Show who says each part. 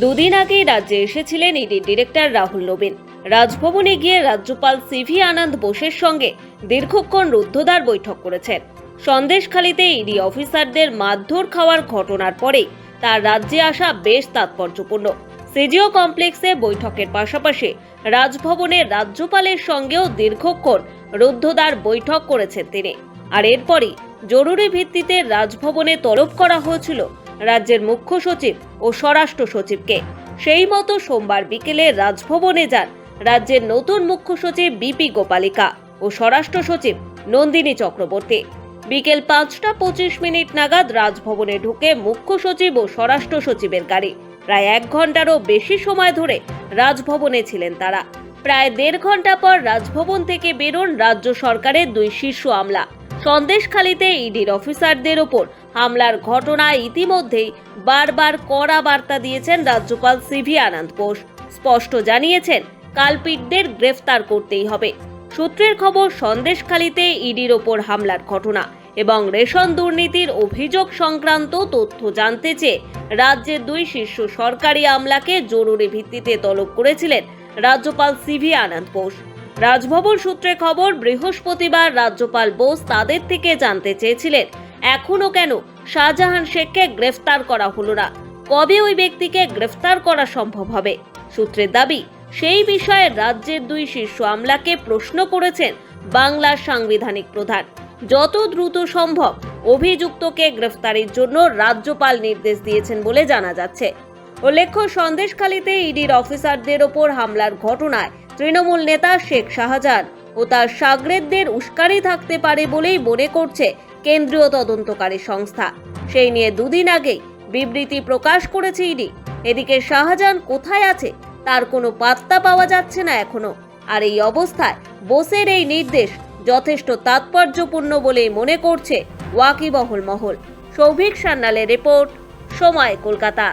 Speaker 1: দুদিন আগেই রাজ্যে এসেছিলেন ইডির ডিরেক্টর রাহুল নবীন। রাজভবনে গিয়ে রাজ্যপাল সিভি আনন্দ বোসের সঙ্গে দীর্ঘক্ষণ রুদ্ধদ্বার বৈঠক করেছেন। সন্দেশখালিতে ইডি অফিসারদের মারধর খাওয়ার ঘটনার পরেই তার রাজ্যে আসা বেশ তাৎপর্যপূর্ণ। সিজিও কমপ্লেক্সে বৈঠকের পাশাপাশি রাজভবনে রাজ্যপালের সঙ্গেও দীর্ঘক্ষণ রুদ্ধদ্বার বৈঠক করেছেন তিনি। আর এরপরই জরুরি ভিত্তিতে রাজভবনে তলব করা হয়েছিল রাজ্যের মুখ্য সচিব ও স্বরাষ্ট্র সচিবকে। সেই মতো সোমবার বিকেলে রাজভবনে যান রাজ্যের নতুন মুখ্য সচিব বিপি গোপালিকা ও স্বরাষ্ট্র সচিব নন্দিনী চক্রবর্তী। বিকেল পাঁচটা পঁচিশ মিনিট নাগাদ রাজভবনে ঢুকে মুখ্য সচিব ও স্বরাষ্ট্র সচিবের গাড়ি। প্রায় এক ঘন্টারও বেশি সময় ধরে রাজভবনে ছিলেন তারা। প্রায় দেড় ঘণ্টা পর রাজভবন থেকে বেরোন রাজ্য সরকারের দুই শীর্ষ আমলা। সন্দেশখালীতে ইডির অফিসারদের ওপর হামলার ঘটনায় ইতিমধ্যেই বারবার কড়া বার্তা দিয়েছেন রাজ্যপাল সিভি আনন্দ বোস। স্পষ্ট জানিয়েছেন, কালপিটদের গ্রেফতার করতেই হবে। সূত্রের খবর, সন্দেশখালিতে ইডির ওপর হামলার ঘটনা এবং রেশন দুর্নীতির অভিযোগ সংক্রান্ত তথ্য জানতে চেয়ে রাজ্যের দুই শীর্ষ সরকারি আমলাকে জরুরি ভিত্তিতে তলব করেছিলেন রাজ্যপাল সিভি আনন্দ বোস। রাজভবন সূত্রে খবর, বৃহস্পতিবার রাজ্যপাল বোস তাদের থেকে জানতে চেয়েছিলেন এখনও কেন শাহজাহান শেখকে গ্রেফতার করা হলো না? কবে ওই ব্যক্তিকে গ্রেফতার করা সম্ভব হবে? সূত্রের দাবি, সেই বিষয়ে রাজ্যের দুই শীর্ষ আমলাকে প্রশ্ন করেছেন বাংলার সাংবিধানিক প্রধান। যত দ্রুত সম্ভব অভিযুক্তকে গ্রেফতারের জন্য রাজ্যপাল নির্দেশ দিয়েছেন বলে জানা যাচ্ছে। উল্লেখ্য, সন্দেশখালীতে ইডির অফিসারদের ওপর হামলার ঘটনায় তৃণমূল নেতা শেখ শাহজাহান ও তার সাগরেদদের উস্কানি থাকতে পারে বলেই মনে করছে কেন্দ্রীয় তদন্তকারী সংস্থা। সেই নিয়ে দুদিন আগেই বিবৃতি প্রকাশ করেছে ইডি। এদিকে শাহজাহান কোথায় আছে তার কোনো পাত্তা পাওয়া যাচ্ছে না এখনও। আর এই অবস্থায় বোসের এই নির্দেশ যথেষ্ট তাৎপর্যপূর্ণ বলেই মনে করছে ওয়াকিবহল মহল। সৌভিক সান্যালের রিপোর্ট, সময় কলকাতা।